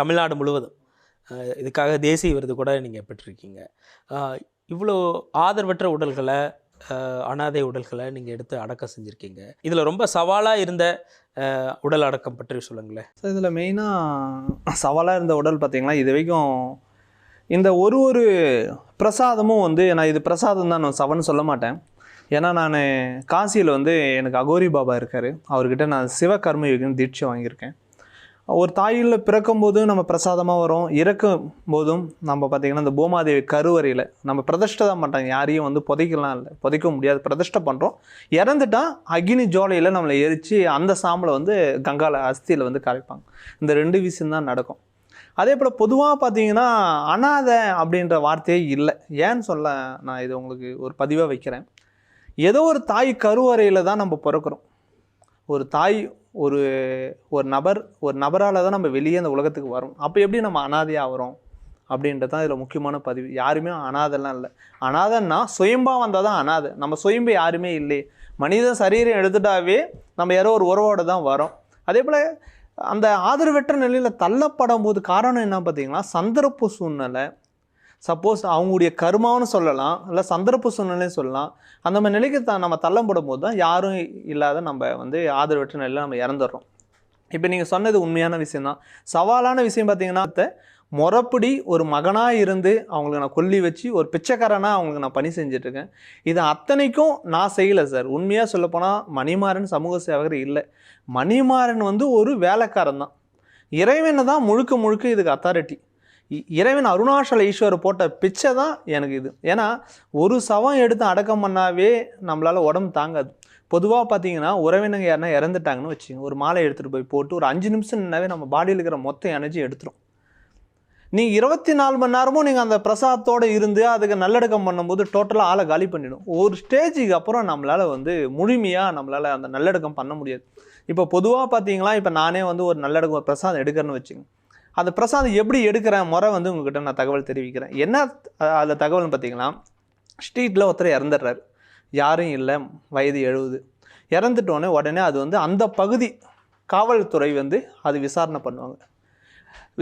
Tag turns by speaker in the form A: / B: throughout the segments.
A: தமிழ்நாடு முழுவதும். இதுக்காக தேசிய விருது கூட நீங்கள் பெற்றிருக்கீங்க. இவ்வளோ ஆதரவற்ற உடல்களை அனாதை உடல்களை நீங்கள் எடுத்து அடக்கம் செஞ்சுருக்கீங்க. இதில் ரொம்ப சவாலாக இருந்த உடல் அடக்கம் பற்றி சொல்லுங்களேன்.
B: ஸோ இதில் மெயினாக சவாலாக இருந்த உடல் பார்த்தீங்கன்னா இது வரைக்கும் இந்த ஒரு ஒரு பிரசாதமும் வந்து நான் இது பிரசாதம் தான் நான் சவன் சொல்ல மாட்டேன். ஏன்னா நான் காசியில் வந்து எனக்கு அகோரி பாபா இருக்கார். அவர்கிட்ட நான் சிவகர்ம யோகின்னு தீட்சை வாங்கியிருக்கேன். ஒரு தாயில் பிறக்கும் போதும் நம்ம பிரசாதமாக வரும் இறக்கும் போதும் நம்ம பார்த்திங்கன்னா இந்த பூமாதேவி கருவறையில் நம்ம பிரதிஷ்டை தான் பண்ணுறாங்க யாரையும் வந்து புதைக்கலாம் இல்லை புதைக்க முடியாது பிரதிஷ்டை பண்ணுறோம் இறந்துட்டால் அக்னி ஜோலையில் நம்மளை எரித்து அந்த சாம்பலை வந்து கங்கால அஸ்தியில் வந்து கரைப்பாங்க. இந்த ரெண்டு விஷயம் தான் நடக்கும். அதே போல் பொதுவாக பார்த்தீங்கன்னா அனாதை அப்படின்ற வார்த்தையே இல்லை. ஏன்னு சொல்ல நான் இது உங்களுக்கு ஒரு பதிவாக வைக்கிறேன். ஏதோ ஒரு தாய் கருவறையில் தான் நம்ம பிறக்கிறோம். ஒரு தாய் ஒரு ஒரு நபர் ஒரு நபரால் தான் நம்ம வெளியே அந்த உலகத்துக்கு வரும். அப்போ எப்படி நம்ம அனாதையாக வரோம்? அப்படின்றது தான் இதில் முக்கியமான பதிவு. யாருமே அனாதைலாம் இல்லை. அனாதைன்னா சுயம்பாக வந்தால் தான் அனாதை. நம்ம சுயம்பு யாருமே இல்லை. மனித சரீரம் எடுத்துட்டாவே நம்ம யாரோ ஒரு உறவோட தான் வரோம். அதே போல் அந்த ஆதரவற்ற நிலையில் தள்ளப்படும் போது காரணம் என்ன பார்த்தீங்கன்னா சந்தர்ப்ப சூழ்நிலை. சப்போஸ் அவங்களுடைய கர்மான்னு சொல்லலாம் இல்லை சந்தர்ப்ப சூழ்நிலையும் சொல்லலாம். அந்த மாதிரி நிலைக்கு த நம்ம தள்ளப்படும் போது தான் யாரும் இல்லாத நம்ம வந்து ஆதரவற்ற நிலையில் நம்ம இறந்துடுறோம். இப்போ நீங்கள் சொன்னது உண்மையான விஷயந்தான் சவாலான விஷயம் பார்த்தீங்கன்னா முறப்படி ஒரு மகனாக இருந்து அவங்களுக்கு நான் கொல்லி வச்சு ஒரு பிச்சைக்காரனாக அவங்களுக்கு நான் பணி செஞ்சுட்ருக்கேன். இது அத்தனைக்கும் நான் செய்யலை சார் உண்மையாக சொல்லப்போனால் மணிமாறன் சமூக சேவகர் இல்லை. மணிமாறன் வந்து ஒரு வேலைக்காரன் தான். இறைவனை தான் முழுக்க முழுக்க இதுக்கு அத்தாரிட்டி இறைவன் அருணாச்சல ஈஸ்வரர் போட்ட பிச்சை தான் எனக்கு இது. ஏன்னா ஒரு சவம் எடுத்து அடக்கம் பண்ணாவே நம்மளால் உடம்பு தாங்காது. பொதுவாக பார்த்தீங்கன்னா உறவினங்க யாருன்னா இறந்துட்டாங்கன்னு வச்சுங்க ஒரு மாலை எடுத்துகிட்டு போய் போட்டு ஒரு அஞ்சு நிமிஷம் நின்னாவே நம்ம பாடியில் இருக்கிற மொத்த எனர்ஜி எடுத்துரும். நீங்கள் இருபத்தி நாலு மணி நேரமும் நீங்கள் அந்த பிரசாதத்தோடு இருந்து அதுக்கு நல்லடக்கம் பண்ணும்போது டோட்டலாக ஆளை காலி பண்ணிடும். ஒரு ஸ்டேஜுக்கு அப்புறம் நம்மளால் வந்து முழுமையாக நம்மளால் அந்த நல்லடக்கம் பண்ண முடியாது. இப்போ பொதுவாக பார்த்தீங்களா இப்போ நானே வந்து ஒரு நல்லடக்கம் பிரசாதம் எடுக்கிறேன்னு வச்சுங்க அந்த பிரசாதம் எப்படி எடுக்கிற முறை வந்து உங்ககிட்ட நான் தகவல் தெரிவிக்கிறேன். என்ன அதில் அந்த தகவல்னு பார்த்தீங்கன்னா ஸ்ட்ரீட்டில் ஒருத்தர் இறந்துடுறாரு. யாரும் இல்லை வயது எழுபது இறந்துட்டோன்னே உடனே அது வந்து அந்த பகுதி காவல்துறை வந்து அது விசாரணை பண்ணுவாங்க.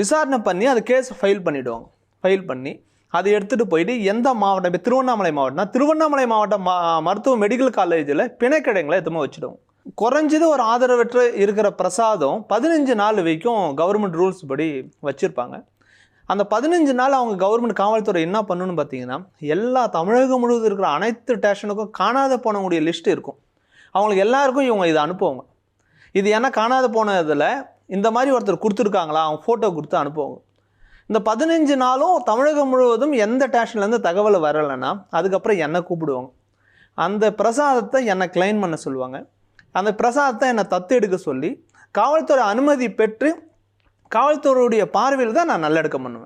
B: விசாரணை பண்ணி அது கேஸ் ஃபைல் பண்ணிவிடுவாங்க ஃபைல் பண்ணி அதை எடுத்துகிட்டு போயிட்டு எந்த மாவட்டம் இப்போ திருவண்ணாமலை மாவட்டம்னா திருவண்ணாமலை மாவட்டம் மா மருத்துவ மெடிக்கல் காலேஜில் பிணைக்கிடங்களை எத்தமாக வச்சுடுவோம் குறைஞ்சது ஒரு ஆதரவற்ற இருக்கிற பிரசாதம் பதினஞ்சு நாள் வரைக்கும் கவர்மெண்ட் ரூல்ஸ் படி வச்சுருப்பாங்க. அந்த பதினஞ்சு நாள் அவங்க கவர்மெண்ட் காவல்துறை என்ன பண்ணணும்னு பார்த்தீங்கன்னா எல்லா தமிழகம் முழுவதும் இருக்கிற அனைத்து ஸ்டேஷனுக்கும் காணாத போனவங்களுடைய லிஸ்ட் இருக்கும். அவங்களுக்கு எல்லாருக்கும் இவங்க இதை அனுப்புவாங்க. இது ஏன்னா காணாத போனதில் இந்த மாதிரி ஒருத்தர் கொடுத்துருக்காங்களா அவங்க ஃபோட்டோ கொடுத்து அனுப்புவாங்க. இந்த பதினஞ்சு நாளும் தமிழகம் முழுவதும் எந்த ஸ்டேஷன்லேருந்து தகவல் வரலைன்னா அதுக்கப்புறம் என்னை கூப்பிடுவாங்க. அந்த பிரசாதத்தை என்னை கிளைம் பண்ண சொல்லுவாங்க. அந்த பிரசாதத்தை என்னை தத்து எடுக்க சொல்லி காவல்துறை அனுமதி பெற்று காவல்துறையுடைய பார்வையில் தான் நான் நல்லடக்கம் பண்ணுவேன்.